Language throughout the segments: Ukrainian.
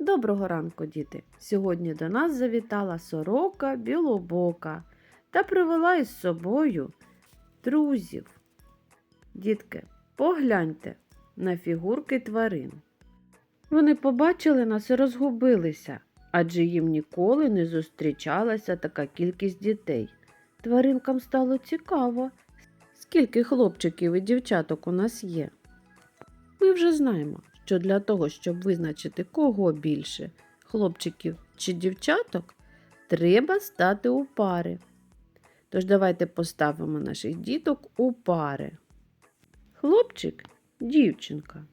Доброго ранку, діти! Сьогодні до нас завітала сорока білобока та привела із собою друзів. Дітки, погляньте на фігурки тварин. Вони побачили нас і розгубилися, адже їм ніколи не зустрічалася така кількість дітей. Тваринкам стало цікаво, скільки хлопчиків і дівчаток у нас є. Ми вже знаємо, що для того, щоб визначити кого більше хлопчиків чи дівчаток, треба стати у пари. Тож давайте поставимо наших діток у пари. Хлопчик, дівчинка.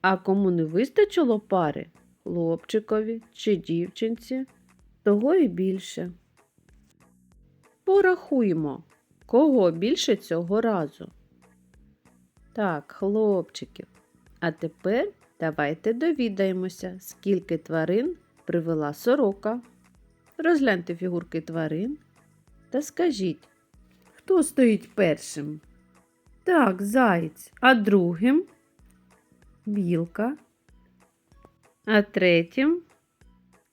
А кому не вистачило пари хлопчикові чи дівчинці, того і більше. Порахуємо, кого більше цього разу. Так, хлопчиків. А тепер давайте довідаємося, скільки тварин привела сорока. Розгляньте фігурки тварин та скажіть, хто стоїть першим? Так, заєць, а другим білка. А третім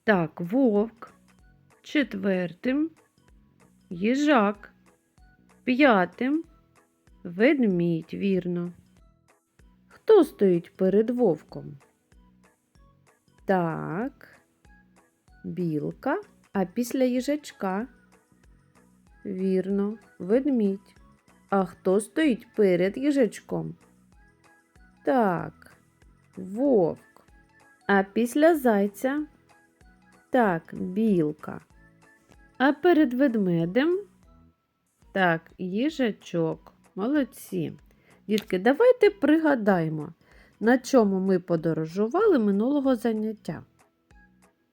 так, вовк. Четвертим їжак. П'ятим ведмідь, вірно. Хто стоїть перед вовком? Так, білка, а після їжачка. Вірно, ведмідь. А хто стоїть перед їжачком? Так, вовк. А після зайця? Так, білка. А перед ведмедем? Так, їжачок. Молодці. Дітки, давайте пригадаємо, на чому ми подорожували минулого заняття.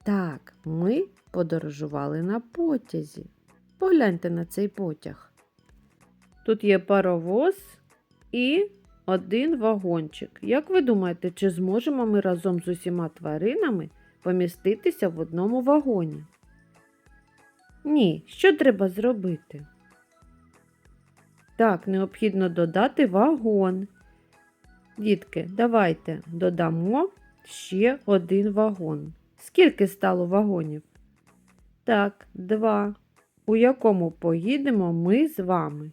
Так, ми подорожували на потязі. Погляньте на цей потяг. Тут є паровоз і один вагончик. Як ви думаєте, чи зможемо ми разом з усіма тваринами поміститися в одному вагоні? Ні, що треба зробити? Так, необхідно додати вагон. Дітки, давайте додамо ще один вагон. Скільки стало вагонів? Так, два. У якому поїдемо ми з вами?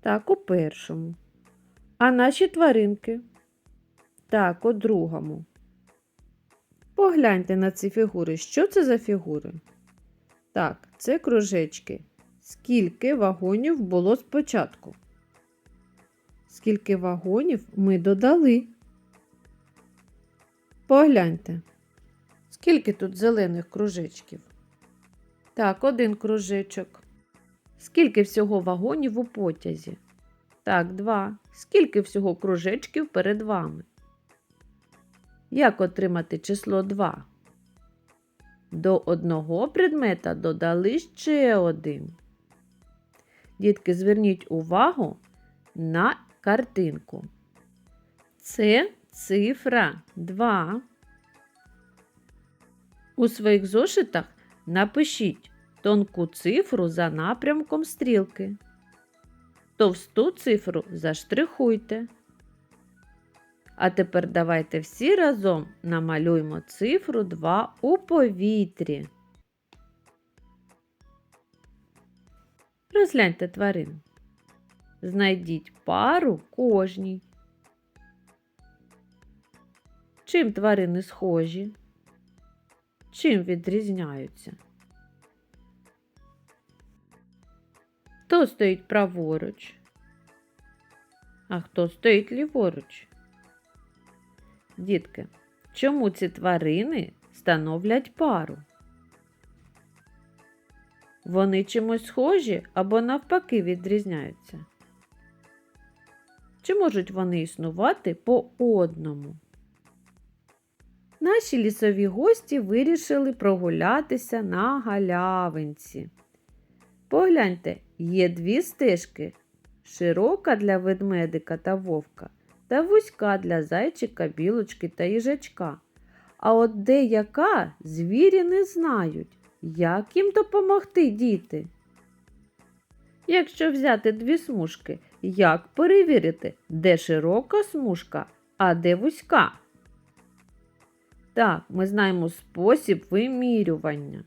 Так, у першому. А наші тваринки? Так, у другому. Погляньте на ці фігури. Що це за фігури? Так, це кружечки. Скільки вагонів було спочатку? Скільки вагонів ми додали? Погляньте. Скільки тут зелених кружечків? Так, один кружечок. Скільки всього вагонів у потязі? Так, два. Скільки всього кружечків перед вами? Як отримати число 2? До одного предмета додали ще один. Дітки, зверніть увагу на картинку. Це цифра 2. У своїх зошитах напишіть тонку цифру за напрямком стрілки. Товсту цифру заштрихуйте. А тепер давайте всі разом намалюємо цифру 2 у повітрі. Розгляньте тварин. Знайдіть пару кожній. Чим тварини схожі? Чим відрізняються? Хто стоїть праворуч? А хто стоїть ліворуч? Дітки, чому ці тварини становлять пару? Вони чимось схожі або навпаки відрізняються? Чи можуть вони існувати по одному? Наші лісові гості вирішили прогулятися на галявинці. Погляньте, є дві стежки широка для ведмедика та вовка та вузька для зайчика, білочки та їжачка. А от деяка звірі не знають, як їм допомогти діти. Якщо взяти дві смужки, як перевірити, де широка смужка, а де вузька? Так, ми знаємо спосіб вимірювання.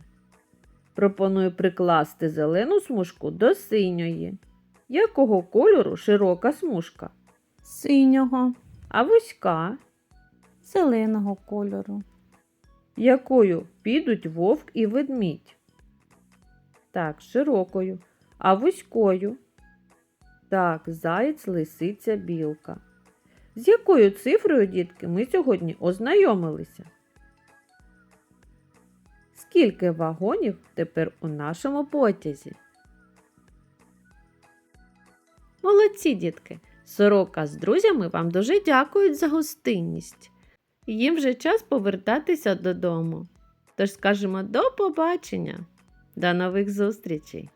Пропоную прикласти зелену смужку до синьої. Якого кольору широка смужка? синього, А вузька, зеленого кольору, якою підуть вовк і ведмідь? Так, широкою. А вузькою? Так, заєць, лисиця, білка. З якою цифрою, дітки, ми сьогодні ознайомилися? Скільки вагонів тепер у нашому потязі? Молодці, дітки! Сорока з друзями вам дуже дякують за гостинність. Їм вже час повертатися додому. Тож скажемо до побачення, до нових зустрічей!